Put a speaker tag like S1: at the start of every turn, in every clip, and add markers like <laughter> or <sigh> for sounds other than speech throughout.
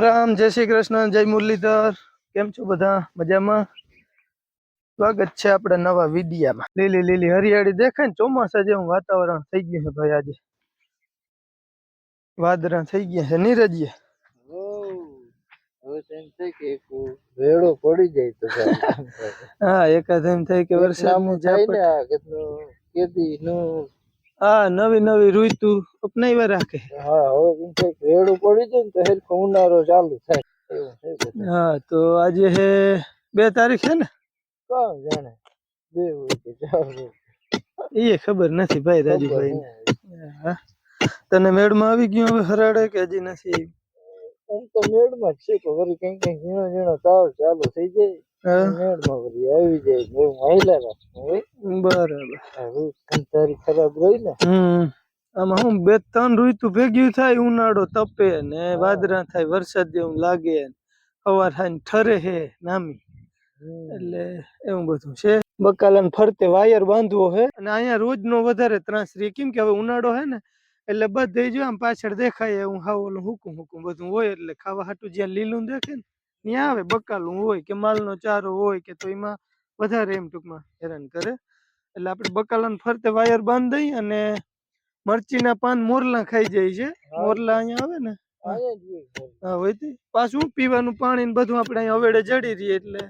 S1: રામ રામ જય શ્રી કૃષ્ણ જય મુરલીધર. કેમ છો બધા? મજામાં? સ્વાગત છે આપણા નવા વિડિયામાં. લીલી લીલી હરિયાળી દેખાય ને ચોમાસા જેવું વાતાવરણ થઈ ગયું છે ભાઈ આજે. વાદળા થઈ ગયા છે નીરજીએ
S2: વેળો પડી જાય તો
S1: હા એકાદ એમ થાય કે
S2: વરસાદ કેદી નું
S1: હા નવી નવી ઋતુ અપનાવ્યા રાખે.
S2: હા હવે કે વેળો પડી છે ને તો હેરખો ઉનાળો ચાલુ થાય.
S1: હા તો આજે હે બે તારીખ છે ને?
S2: કોણ જાણે? બે હોય કે ચાર હોય?
S1: એ ખબર નથી ભાઈ રાજુભાઈ. હા. તને મેળમાં આવી ગયું હવે હરાડે કે હજી નથી?
S2: એમ તો મેળમાં જ છે કે વળી કઈ કઈ ઝીણો ઝીણો તાવ ચાલુ થઈ જાય.
S1: બરાબર.
S2: ખરાબ રહી ને.
S1: હમ. આમાં હું બે ત્રણ ઋતુ ભેગ્યું થાય ઉનાળો તપે ને વાદળા થાય વરસાદ જેવું લાગે સવાર થાય ઠરે હે નામી. એટલે એવું બધું છે. બકાલા ફરતે વાયર બાંધવો હે. અને અહીંયા રોજ નો વધારે ત્રાસ રે કેમ કે હવે ઉનાળો હે ને એટલે બધે જો આમ પાછળ દેખાય હું હાવ ઓલું હુકુમ હુકુમ બધું હોય એટલે ખાવા હાટું જ્યાં લીલું દેખે ને ત્યાં આવે બકાલું હોય કે માલનો ચારો હોય કે તો એમાં વધારે એમ ટૂંકમાં હેરાન કરે. એટલે આપણે બકાલાને ફરતે વાયર બાંધ દઈ અને મરચીના પાન મોરલા ખાઈ જાય છે. મોરલા અહીંયા આવે ને. હા. હોય તે. પાછું પીવાનું? પાણી ને બધું આપણે અહીંયા અવેડે જડી રહીએ એટલે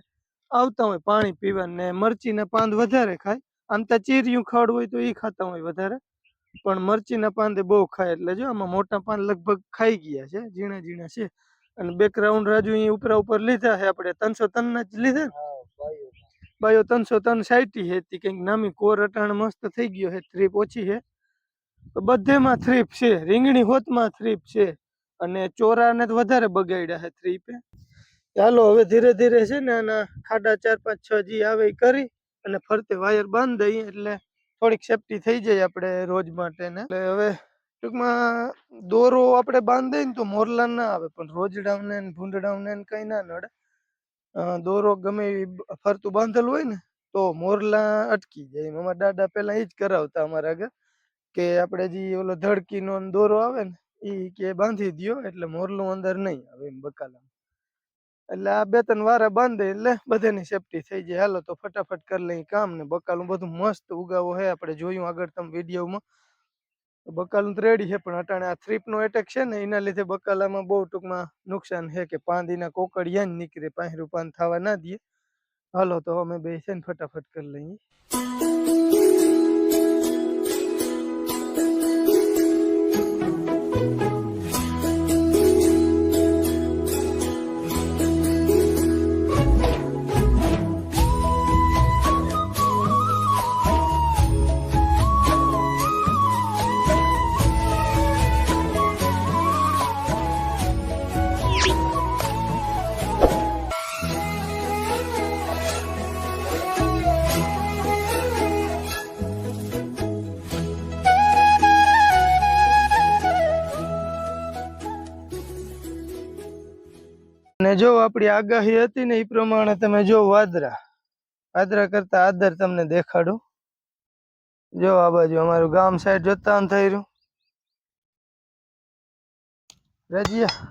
S1: આવતા હોય પાણી પીવાનું ને મરચીના પાન વધારે ખાય. આમ તો ચીરિયું ખડ હોય તો એ ખાતા હોય વધારે. પણ મરચીના પાન તે બહુ ખાય એટલે જો આમાં મોટા પાન લગભગ ખાઈ ગયા છે ઝીણા ઝીણા છે. અને બેકગ્રાઉન્ડ રાજુ અહીં ઉપરા ઉપર લીધા છે આપણે. ત્રણસો ટનના જ લીધા ને? બાયો ત્રણસો ત્રણ સાઈટી છે. તે કંઈક નામી કોર અટાણ મસ્ત થઈ ગયો છે. થ્રીપ ઓછી છે. તો બધેમાં થ્રીપ છે. રીંગણી હોતમાં થ્રીપ છે. અને ચોરાને તો વધારે બગાડ્યા છે થ્રીપે ચાલો હવે ધીરે ધીરે છે ને આના ખાડા ચાર પાંચ છ જી આવે કરી અને ફરતે વાયર બાંધી દઈએ એટલે થોડીક સેફટી થઈ જાય આપણે રોજ માટે ને. એટલે હવે ટૂંકમાં દોરો આપણે બાંધે ને તો મોરલા ના આવે, પણ રોજડાઓને ભૂંડડાઓને કઈ ના નડે. દોરો ગમે ફરતું બાંધેલું હોય ને, તો મોરલા અટકી જાય. અમારા દાદા પેલા એ જ કરાવતા અમારા આગળ, કે આપણે જે ઓલો ધડકીનો દોરો આવે ને એ કે બાંધી દ્યો, એટલે મોરલું અંદર નહીં આવે એમ બકાલા એટલે આ બે ત્રણ વારા બાંધે, એટલે બધાની સેફટી થઈ જાય. હાલો તો ફટાફટ કરી લઈ કામ ને બકાલું બધું મસ્ત ઉગાવો હે, આપણે જોયું આગળ તમે વિડીયોમાં. બકાલું તો રેડી છે પણ અટાણે આ થ્રીપ નો એટેક છે ને, એના લીધે બકાલામાં બહુ ટૂંકમાં નુકસાન છે કે પાંદીના કોકડિયા જ નીકળે પાંહરું પાન થવા ના દઈએ હાલો, તો અમે બે છે ને ફટાફટ કરી લઈએ. ને જો આપણી આગાહી હતી ને એ પ્રમાણે તમે જો વાદરા વાદરા કરતા આદર તમને દેખાડું. જો આ બાજુ અમારું ગામ સાઈડ જોતા થઈ રહ્યું રજિયા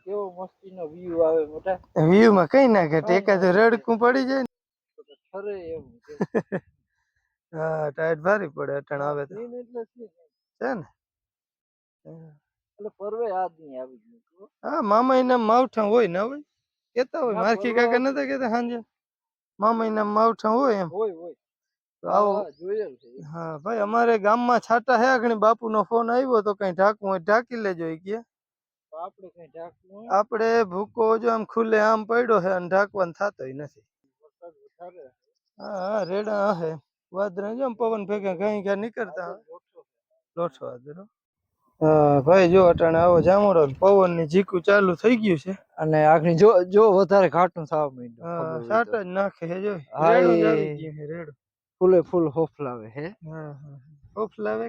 S2: કેવો મસ્તીનો વ્યૂ આવે મોટા.
S1: વ્યૂ માં કઈ ના ઘટે એકાદ રડકું પડી જાય ને.
S2: એમ. <laughs>
S1: હા ટાઈટ ભારી પડે અટણ આવે તો. છે. ને?
S2: એટલે પરવે યાદ નહીં આવી ગયું હો.
S1: હા મામા એના માવઠા હોય ને હોય કેતા હોય
S2: ના,
S1: મારખી
S2: પરવા-
S1: કાકા નતા કેતા સાંજે? મામા એના માવઠા હોય એમ.
S2: હોય હોય.
S1: તો આવો.
S2: હા, જોયેલ છે
S1: હા ભાઈ અમારે ગામમાં છાટા હે ઘણી બાપુનો ફોન આવ્યો તો કઈ ઢાંકવું હોય ઢાંકી લેજો ઈ કે.
S2: તો આપણે કઈ ઢાંકવું હોય,
S1: આપણે ભૂકો જો આમ ખુલ્લે આમ પડ્યો છે અને ઢાંકવાનું થતોય નથી.
S2: વરસાદ વધારે
S1: હા. હા રેડા હે. વાદરા જો આમ પવન ભેગા ઘણી ઘા નીકળતા.
S2: આજે ઓછો છે.
S1: લોઠો વાદરો હા ભાઈ જો અટાણે આવો જામોડો પવનની જીકું ચાલુ થઈ ગયું છે.
S2: અને આખરી જો જો વધારે ઘાટું થવા
S1: માંડ્યું સાટ જ નાખે છે જો.
S2: હા,
S1: રેડું
S2: ફૂલે ફૂલ હોફ લાવે હે.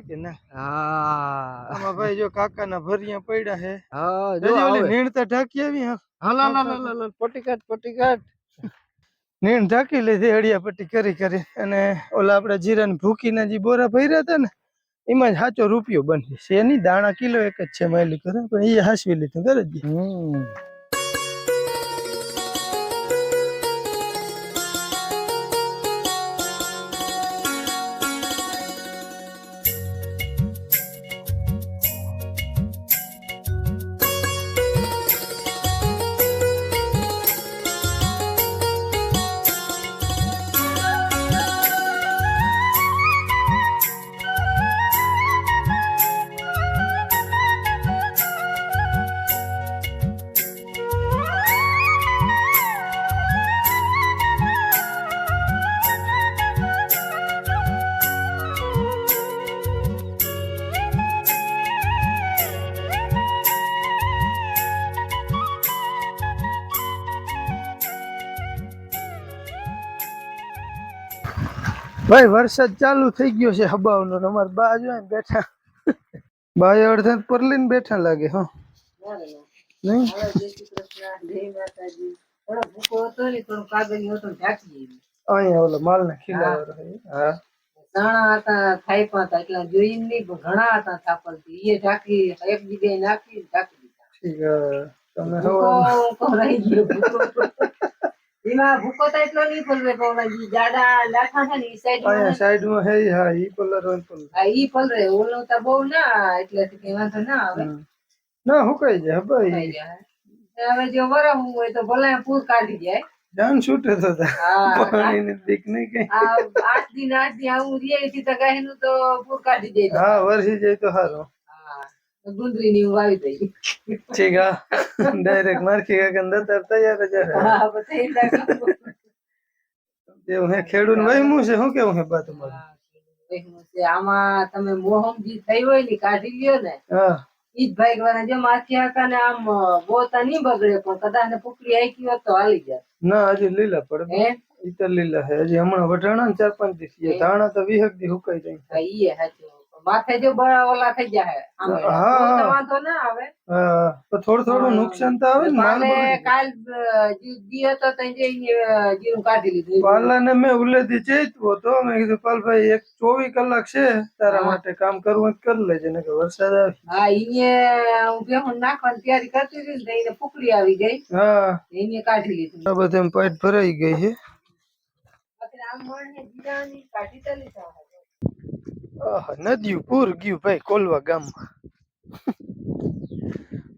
S1: કે ના?
S2: હા.
S1: આમાં ભાઈ જો કાકાના ભરિયા પડ્યા હે
S2: હા જો
S1: ઓલી નીણતા ઢાંકી આવી હા.
S2: હાલ કાઢ
S1: નીણ ઢાંકી લીધી હળિયા પટ્ટી કરી કરી. અને ઓલા આપડા જીરા ભૂકી ના જે બોરા ભર્યા હતા ને એમાં જ સાચો રૂપિયો બને છે એની દાણા કિલો એક જ છે માયલી કરે પણ એ હાસવી લીધું કરે ભાઈ વરસાદ ચાલુ થઈ ગયો છે હબાવનો અમારા બા જો બેઠા. બા અડધા પરલીને બેઠા લાગે હા. નહીં? અહીંયા ઓલો માલ ને ખીલાવાનો છે. હા.
S3: દાણા હતા થાયપા હતા એટલે જોઈને નહીં પણ ઘણા હતા થાપલ એ ઢાંકી એક જગ્યાએ નાખી ઢાંકી દીધા.
S1: તમે
S3: રહી ગયો એમાં ભૂકો તો એટલો નહીં પલરે પણ ઓલા જાડા લાઠા છે ને સાઈડ
S1: સાઈડ સાઈડમાં હે હા ઈ હોય તો
S3: ઈ પલરે ઓલો તો બહુ ના એટલે કઈ વાંધો ના આવે.
S1: ના હુકાઈ જાય ભાઈ.
S3: હવે જો વરમવું હોય તો ભલે પૂર કાઢી જાય.
S1: જાન છૂટે તો થાય.
S3: હા
S1: બીક નહીં કઈ.
S3: આઠ દિન આઠ દિન આવું રે તો ગાયનું તો પૂર કાઢી જાય.
S1: હા વરસી જાય તો સારું
S3: હા ગુંદરી ની વાવી દઈ
S1: હા. ડાયરેક્ટ મારખી કાકા દતર તૈયાર જ હે.
S3: રાખો.
S1: એવું હે ખેડૂત વહીમું છે શું કેવું હે બા તમારું
S3: છે. આમાં તમે મોહમજી થઈ હોય ને કાઢી લ્યો ને
S1: હા.
S3: ઈ જ ભાઈ વાળા જો માથે આકા ને આમ બોતા નહીં બગડે પણ કદાચ ને પુકડી આઈકી હોત તો હાલી જાય
S1: ના હજી લીલા પડે.
S3: હે?
S1: ઈ તો લીલા હે હજી હમણાં વટાણા ને ચાર પાંચ દિવસ. ધાણા તો વીહક દી હુકાઈ જાય.
S3: ઈ સાચું માથે જો બળા ઓલા થઈ જાય
S1: હા,
S3: વાંધો ના આવે.
S1: પણ થોડું થોડું નુકસાન તો આવે ને માલ
S3: કાલે
S1: જાય.
S3: તો અ, જીરું કાઢી લીધું.
S1: પાલાને મેં ઉલ્લેથી ચેતવો તો મેં કીધું પાલભાઈ એક ચોવીસ કલાક છે તારા માટે કામ કરવું તો કરી લેજે ને કે વરસાદ આવે.
S3: હા ઈને હું ભેહું નાખવાની તૈયારી કરતી હતી ને એને ફૂકડી આવી ગઈ.
S1: હા.
S3: એને કાઢી લીધું.
S1: બધે એમ ભરાઈ ગઈ છે.
S3: આમ મળીને જીરાની કાઢી તો હતા.
S1: આહા, નદીયું પૂર ગયું ભાઈ, કોલવા ગામમાં.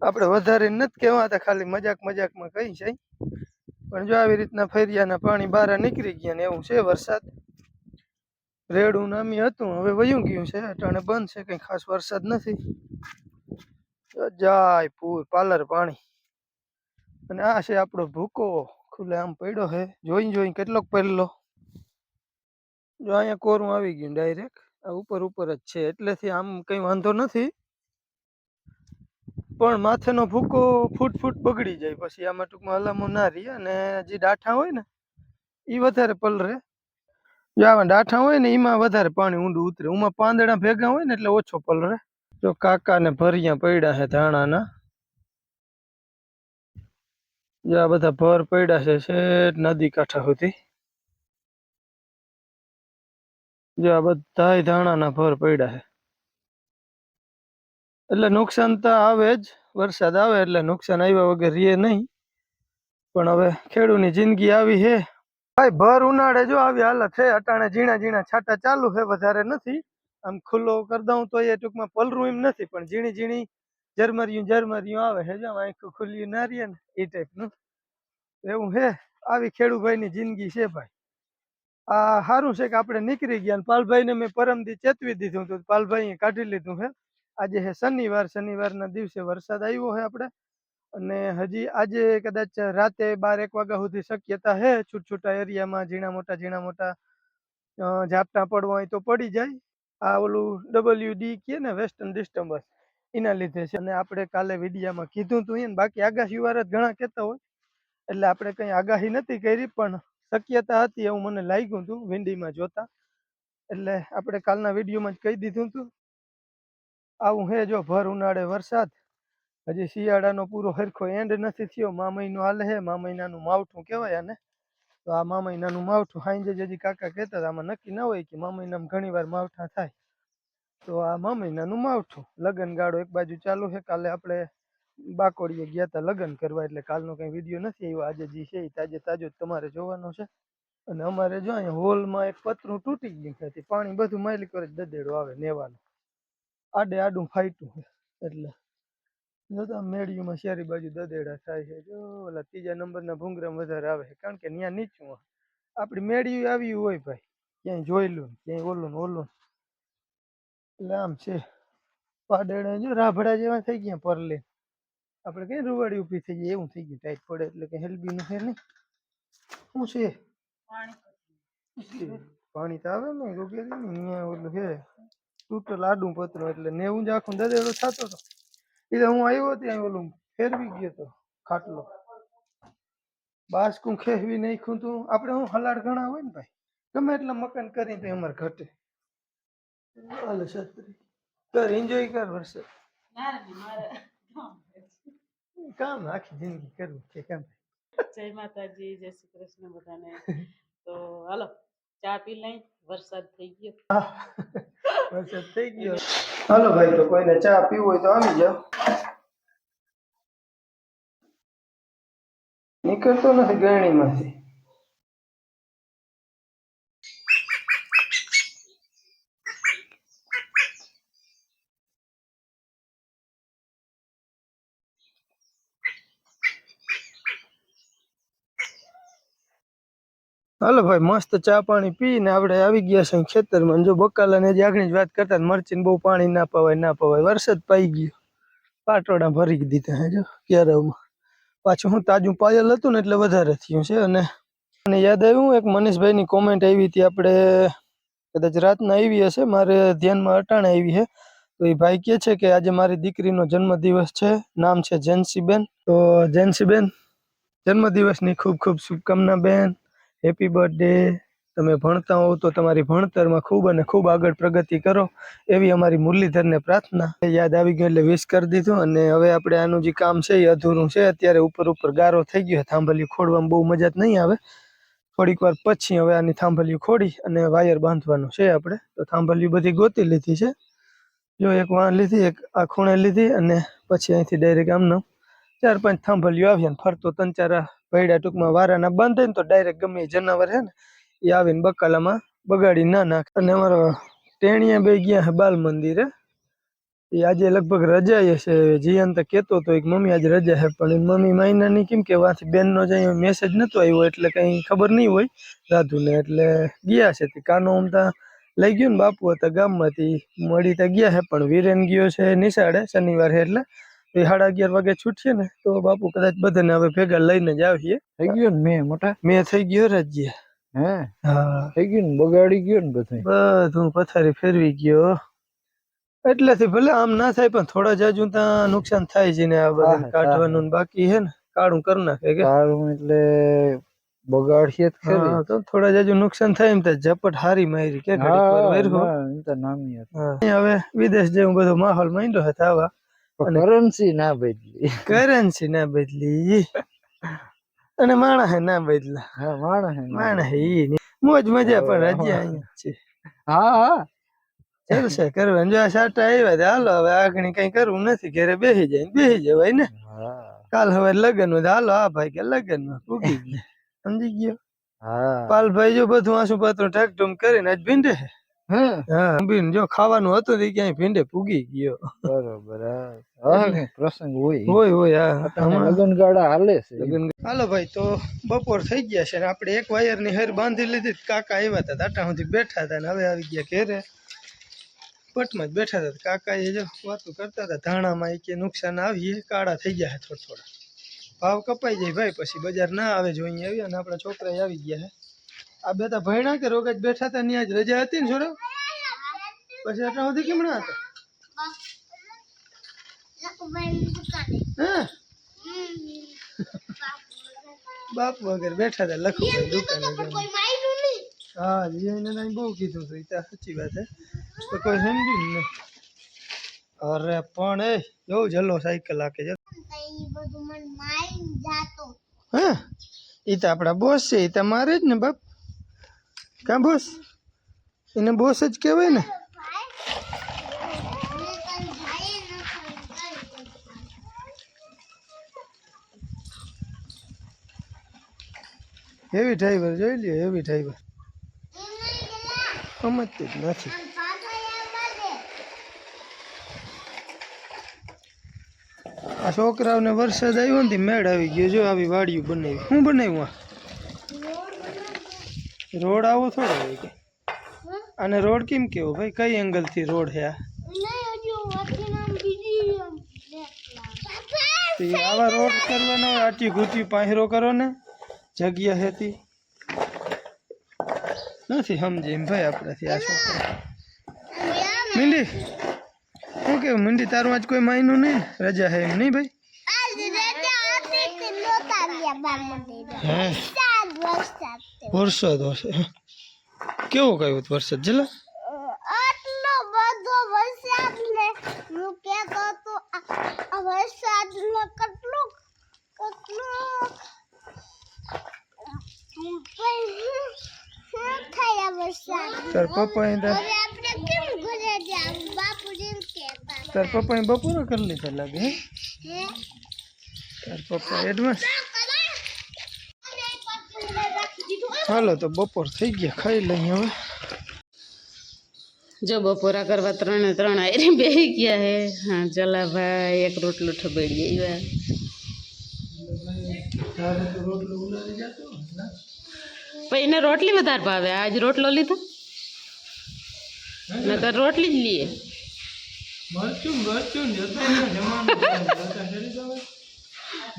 S1: આપણે વધારે નથી કહેવાતા, ખાલી મજાક મજાકમાં કઈ છે પણ જો આવી રીતના ફેરિયાના પાણી બહાર નીકળી ગયા ને એવું છે વરસાદ. રેડું નામી હતું, હવે વયું ગયું છે, અટાણે બંધ છે, કઈ ખાસ વરસાદ નથી. જાય પૂર, પાલર પાણી. અને આ છે આપણો ભૂકો, ખુલ્લે આમ પડ્યો છે જોઈ જોઈ કેટલોક પહેરલો. જો અહીંયા કોરું આવી ગયું ડાયરેક્ટ. ઉપર ઉપર જ છે, એટલેથી આમ કઈ વાંધો નથી. પણ માથેનો ભૂકો ફૂટ ફૂટ બગડી જાય, પછી આમાં ટૂંકમાં હલામો ના રહે અને જે ડાઠા હોય ને એ વધારે પલરે. જો આમાં ડાઠા હોય ને એમાં વધારે પાણી ઊંડું ઉતરે. ઉમાં પાંદડા ભેગા હોય ને, એટલે ઓછો પલરે. જો કાકા ને ભરિયા પડ્યા છે ધાણાના. જો આ બધા ભર પડ્યા છે નદી કાંઠા સુધી. જો આ બધાય ધાણાના ભર પડ્યા છે. એટલે નુકસાન તો આવે જ, વરસાદ આવે એટલે નુકસાન આવ્યા વગર રીએ નહીં. પણ હવે ખેડૂની જિંદગી આવી છે. ભાઈ, ભર ઉનાળે જો આવી હાલત છે, અટાણે ઝીણા ઝીણા છાંટા ચાલુ છે, વધારે નથી. આમ ખુલ્લો કરી દઉં તો એ ટૂંકમાં પલરું એમ નથી, પણ ઝીણી ઝીણી ઝરમરિયું ઝરમરિયું આવે છે, જો આંખું ખુલ્લી ના રહીએ ને એ ટાઈપનું એવું છે. આવી ખેડૂભાઈની જિંદગી છે ભાઈ. આ સારું છે કે આપણે નીકળી ગયા પાલભાઈને મેં પરમદી ચેતવી દીધું હતું. પાલભાઈએ કાઢી લીધું છે. આજે છે શનિવાર, શનિવારના દિવસે વરસાદ આવ્યો છે આપણે. અને હજી આજે કદાચ રાતે બાર, એક વાગ્યા સુધી શક્યતા છે. છૂટછૂટા એરિયામાં ઝીણા મોટા ઝીણા મોટા ઝાપટા પડવા હોય તો પડી જાય. આ ઓલું ડબલ્યુ ડી કહે ને વેસ્ટર્ન ડિસ્ટર્બન્સ એના લીધે છે. અને આપણે કાલે વિડીયામાં કીધું તું ને બાકી આગાહી વાર જ ઘણા કહેતા હોય. એટલે આપણે કંઈ આગાહી નથી કરી પણ શક્યતા હતી એવું મને લાગ્યું હતું વિંડીમાં જોતા. એટલે આપણે કાલના વિડીયોમાં જ કહી દીધું હતું. આવું હે જો ભર ઉનાળે વરસાદ. હજી શિયાળાનો પૂરો હરખો એન્ડ નથી થયો. મા મહિનો હાલે હે મા મહિનાનું માવઠું કહેવાય આને. તો આ મા મહિનાનું માવઠું હાંજે જ હજી કાકા કહેતા હતા, આમાં નક્કી ના હોય કે મા મહિનામાં ઘણી વાર માવઠા થાય. તો આ મમ્મીનાનું માવઠું. લગન ગાળો એક બાજુ ચાલુ છે કાલે આપણે બાકોડીએ ગયા હતા લગ્ન કરવા એટલે કાલનો કઈ વીડિયો નથી આવ્યો. આજે જે છે એ તાજે તાજો તમારે જોવાનો છે. અને અમારે જો અહીંયા હોલમાં એક પતરું તૂટી ગયું છે. પાણી બધું માઇલી કરે દદેડો આવે નેવાનું. આડે આડું ફાઈટું એટલે જોતા મેળીઓમાં શેરી બાજુ દદેડા થાય છે. જો ઓલા ત્રીજા નંબરના ભૂંગરા વધારે આવે છે. કારણ કે ત્યાં નીચું આપણી મેળીયું આવ્યું હોય ભાઈ. ક્યાંય જોયેલું ક્યાંય ઓલું ઓલું એટલે આમ છે. પાડેડા જો રાભડા જેવા થઈ ગયા પરલે. આપણે કઈ રૂવાડી ઊભી થઈ ગઈ? એવું થઈ ગયું. ટાઈટ પડે એટલે કે હેલ્બી હેલ્બીનું છે નહીં શું છે? પાણી તો આવે ને ગોગેરી ને અહીંયા ઓલું છે. તૂટેલ લાડુ પતરું એટલે નેવું જ આખું દદેડો થતો હતો. એટલે હું આવ્યો ત્યાં ઓલું ફેરવી ગયો તો ખાટલો. બાસકું ખેવી નાખ્યું તું. આપણે હું હલાડ ઘણા હોય ને ભાઈ? ગમે એટલા મકાન કરીને તો અમારે ઘટે. હાલે છત્રી. કર એન્જોય કર વર્ષે કામ આખી જિંદગી કરવું છે કેમ
S4: જય માતાજી જય શ્રી કૃષ્ણ બધાને તો હાલો ચા પી લઈ વરસાદ થઈ ગયો
S1: વરસાદ થઈ ગયો હાલો ભાઈ તો કોઈને ચા પીવું હોય તો આવી જાઓ નીકળતો નથી ગરણીમાંથી હાલો ભાઈ, મસ્ત ચા પાણી પીને આપણે આવી ગયા છે ખેતરમાં. જો બકાલાને જે આગળની જ વાત કરતા મરચીને બહુ પાણી ના પવાય ના પવાય. વરસાદ પાઈ ગયો. પાટોડા ભરી દીધા હે જો કેરવમાં પાછું હું તાજું પાયલ હતું ને એટલે વધારે થયું છે. અને મને યાદ આવ્યું, એક મનીષભાઈની કોમેન્ટ આવી હતી આપણે, કદાચ રાતના આવી હશે, મારે ધ્યાનમાં અટાણે આવી છે તો એ ભાઈ કહે છે કે આજે મારી દીકરીનો જન્મદિવસ છે, નામ છે જેન્સીબેન. તો જેન્સીબેન, જન્મદિવસની ખૂબ ખૂબ શુભકામના બેન. હેપી બર્થડે તમે ભણતા હોવ તો તમારી ભણતરમાં ખૂબ અને ખૂબ આગળ પ્રગતિ કરો એવી અમારી મુરલીધરને પ્રાર્થના. યાદ આવી ગયું એટલે વિશ કરી દીધું અને હવે આપણે આનું જે કામ છે એ અધૂરું છે. અત્યારે ઉપર ઉપર ગારો થઈ ગયો થાંભલિયું ખોડવામાં બહુ મજા જ નહીં આવે. થોડીક વાર પછી હવે આની થાંભલિયું ખોડી અને વાયર બાંધવાનું છે આપણે. તો થાંભલિયું બધી ગોતી લીધી છે. જો એક વાં લીધી, એક આ ખૂણે લીધી અને પછી અહીંથી ડાયરેક્ટ આમનો ચાર પાંચ થાંભલિયું આવ્યા ને ફરતો ત્રણ ચાર ભૈડા ટૂંકમાં વારાના બાંધે ને તો ડાયરેક્ટ ગમે જનાવર છે ને, એ આવીને બકાલામાં બગાડી ના નાખે. અને અમારો ટેણીયા બે ગયા હે બાલ મંદિરે. એ આજે લગભગ રજા હશે જીયાન તો કહેતો હતો કે મમ્મી આજે રજા છે પણ મમ્મી માયનાની કેમ કે વાંથી બેનનો જ અહીંયા મેસેજ નતો આવ્યો એટલે કંઈ ખબર નહીં હોય. રાધુને એટલે ગયા છે તે કાનો ઉમતા લઈ ગયો ને બાપુ હતા ગામમાંથી. મળી તો ગયા છે પણ વીરેન ગયો છે નિશાળે, શનિવારે એટલે એ સાડા અગિયાર વાગે છૂટીએ ને તો બાપુ કદાચ બધાને હવે ભેગા લઈને જ આવીએ.
S2: થઈ ગયો ને મેં મોટા?
S1: મેં થઈ ગયો રાજ્ય.
S2: હે?
S1: હા.
S2: થઈ ગયું ને? બગાડી ગયો ને બધું?
S1: બધું પથારી ફેરવી ગયો. એટલેથી ભલે આમ ના થાય પણ થોડા જાજુ ત્યાં નુકસાન થાય છે ને આ બધા કાઢવાનું બાકી હે ને કાળું કરી નાખે કે.
S2: કાળું એટલે બગાડશે જ ખરી.
S1: તો થોડા જાજુ નુકસાન થાય એમ તો ઝપટ હારી મારી કે ઘડીક વાર હવે વિદેશ જેવું બધો માહોલ માંડ્યો હતા આવા.
S2: કરન્સી ના બદલી.
S1: કરન્સી ના બદલી. અને માણસ ના બદલા.
S2: હા માણસ
S1: માણસ ઈ મોજ મજા પણ રજા. અહીંયા છે.
S2: હા હા.
S1: ચાલશે કરવાનું. જો આ સાટા આવ્યા તો હાલો હવે આગળ કઈ કરવું નથી ઘરે બેસી જાય ને બેસી જવાય ને. કાલ હવે લગન હોય તો હાલો આ ભાઈ કે લગનમાં પૂગી <laughs> ગયા. સમજી ગયો?
S2: હા.
S1: પાલભાઈ જો બધું આસુ પાત્ર ઠાકઠુમ કરીને આજ ભીંડે.
S2: હા?
S1: જો ખાવાનું હતું તો ક્યાંય ભીંડે પૂગી ગયો.
S2: બરોબર હા. પ્રસંગ હોય.
S1: હોય હોય હા.
S2: હાલે છે.
S1: હાલો ભાઈ તો બપોર થઈ ગયા છે ને આપણે એક વાયરની હેર બાંધી લીધી કાકા આવ્યા હતા આટા સુધી બેઠા હતા ને હવે આવી ગયા ઘેરે. પટમાં જ બેઠા હતા કાકા એ જો વાતો કરતા હતા ધાણામાં એ કે નુકસાન આવીએ કાળા થઈ ગયા છે થોડા થોડા. ભાવ કપાઈ જાય ભાઈ પછી બજાર ના આવે જો અહીંયા આવ્યા ને આપણા છોકરા આવી ગયા છે. આ બે તા ભણ્યા કે રોગ જ બેઠા હતા ત્યાં જ રજા હતી ને છોડો પછી આટલા સુધી કેમ ના હતા? બાપ વગર બેઠા હતા લખુભાઈ દુકાને હા તો બહુ કીધું હતું ત્યાં સાચી વાત છે તો કોઈ સમજ્યું ને અરે પણ એ, બહુ જલ્લો સાયકલ હાકે છે. હા? એ તો આપણા બોસ છે એ તો મારે જ ને બાપ. કાં બોસ? એને બોસ જ કહેવાય ને? હેવી ડ્રાઈવર જોઈ લ્યો હેવી ડ્રાઈવર સમજતી જ નથી. આ છોકરાઓને વરસાદ આવ્યો ને મેળ આવી ગયો. જો આવી વાડીયું બનાવી. હું બનાવ્યું આ? રોડ આવો થોડો હોય કે અને રોડ કેમ કેવો ભાઈ? કઈ એંગલથી રોડ છે આ? તો ઈ આવા રોડ કરવાના હોય આટી ઘૂંટી પાયરો કરો ને જગ્યા હેતી. નથી સમજે એમ ભાઈ આપણાથી આ છોકરા મીંડી શું કેવું? મીંડી તારું આજ કોઈ માયનું નહીં? ને? રજા હે એમ નહીં ભાઈ? હે? વરસાદ હશે. કેવો કયો વરસાદ? જલા?
S5: આટલો બધો વરસાદ ને હું કહેતો તો આ વરસાદ ને કેટલું કેટલું
S1: તાર પપ્પા
S5: કહેતા
S1: તાર પપ્પાએ બપોરો કરી લીધા લાગે તાર પપ્પા એડવાન્સ
S5: રાખી દીધું
S1: હાલો તો બપોર થઈ ગયા ખાઈ લઈએ હવે.
S4: જો બપોરા કરવા ત્રણે ત્રણ આયરે બે ગયા હે. હા જલાભાઈ એક રોટલો ઠબેડી આવ્યા.
S1: તારે તો રોટલો ઉલારી જતો
S4: પછી એને રોટલી વધારે ભાવે. આજ રોટલો લીધો? નકર રોટલી જ લઈએ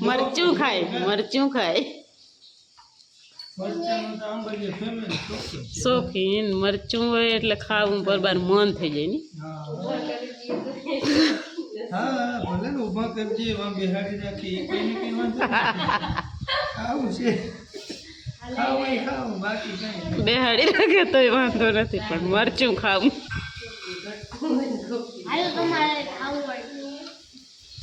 S1: મરચું
S4: ખાય મરચું ખાય
S1: મરચાંનું તો આંબલીએ ફેમિલી શોખીન.
S4: મરચું હોય એટલે ખાવું બરબાર મન થઈ જાય ને
S1: હા હા ભલે ને ઊભા કરજે એમાં રાખી કઈ કઈ વાંધો નથી. ખાવું છે ખાવું એ ખાવું બાકી કઈ નહીં.
S4: બેહાડી રાખે તોય વાંધો નથી પણ મરચું ખાવું
S5: હાલો તમારે ખાવું હોય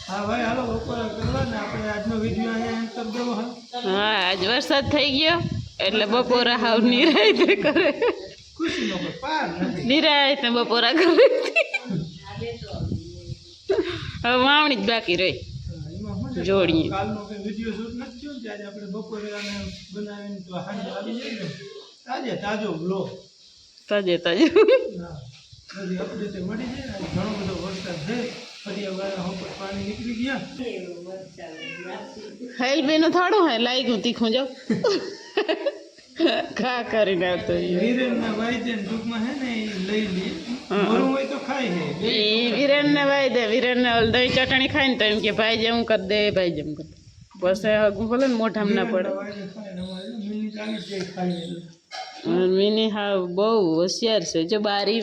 S1: હા ભાઈ હાલો બપોરા કરવા ને આપણે આજનો વીડિયો અહીંયા એન્ડ કરી દેવો હા
S4: હા આજ વરસાદ થઈ ગયો એટલે બપોરા હાવ નિરાયતે કરે. નિરાયતે બપોરા કરે. હવે વાવણી જ બાકી રહી? જોડીએ.
S1: તાજે તાજો. ગયા
S4: ખાઈલ બેનું થાળું હે, લાગ્યું તીખું જાવ. ખા કરીને આવતો રહ્યો.
S1: વીરેનના વાઈદેન ટૂંકમાં હે ને એ લઈ લે. મોરું હોય તો ખાય હે.
S4: એ વિરેન ને વાઈ દે. વિરેન ને દહીં ચટણી ખાય ને તો એમ કે ભાઈ જેમ કરી દે ભાઈ જેમ કરી બસ પછી હગું ભલે ને મોઢામાં ના પડે મિની હા બહુ હોશિયાર છે. જો બારી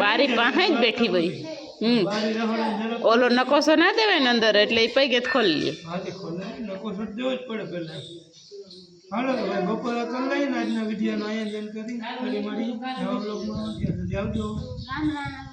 S4: બારી પાસે જ બેઠી ભાઈ હમ. ઓલો નકોસો ના દેવાય ને અંદર એટલે એ પૈકે ખોલી લે
S1: નકોસો ખોલે દેવો જ પડે પહેલા. હાલો તો ભાઈ બપોરે કરી લઈને આજના વિડીયોનો આયોજન કરી. ફરી મળી નવા બ્લોગમાં આવજો.
S5: રામ રામ.